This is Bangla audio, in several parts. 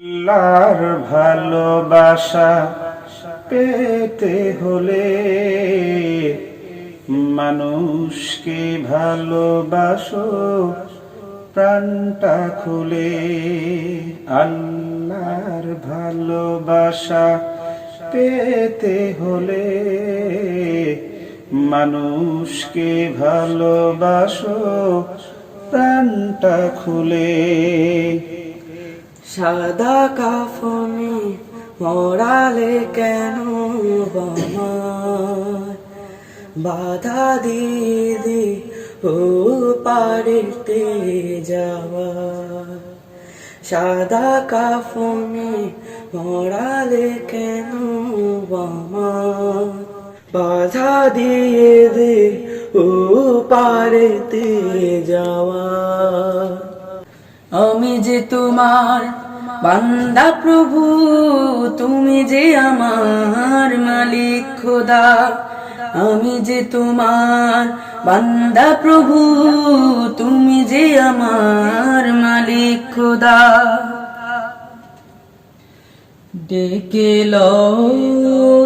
আল্লাহর ভালোবাসা পেতে হলে মানুষকে ভালোবাসো, প্রাণটা খুলে। আল্লাহর ভালোবাসা পেতে হলে মানুষকে ভালোবাসো, প্রাণটা খুলে। সাদা কাফনে মরালে কেন বাধা দিয়ে দি ও পারিতে যাওয়া সাদা কাফনে মরালে কেন বাধা দিয়ে দে ও পারিতে যাওয়া আমি যে তোমার বান্দা প্রভু, তুমি যে আমার মালিক খোদা। আমি যে তোমার বান্দা প্রভু, তুমি যে আমার মালিক খোদা। ডেকে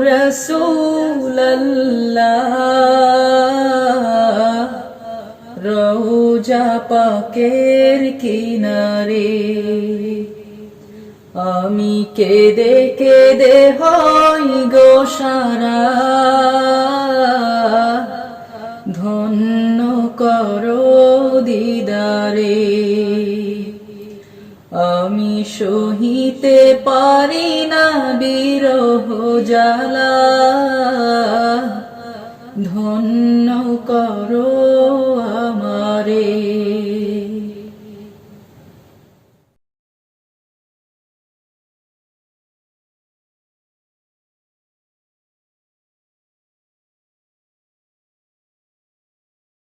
রসুল্লাহ পাকের কিনারে। আমি কেদে কেদে হই গো সারা। ধন্য করো দিদারে। আমি সহিতে পারি না বিরহ জ্বালা। ধন্য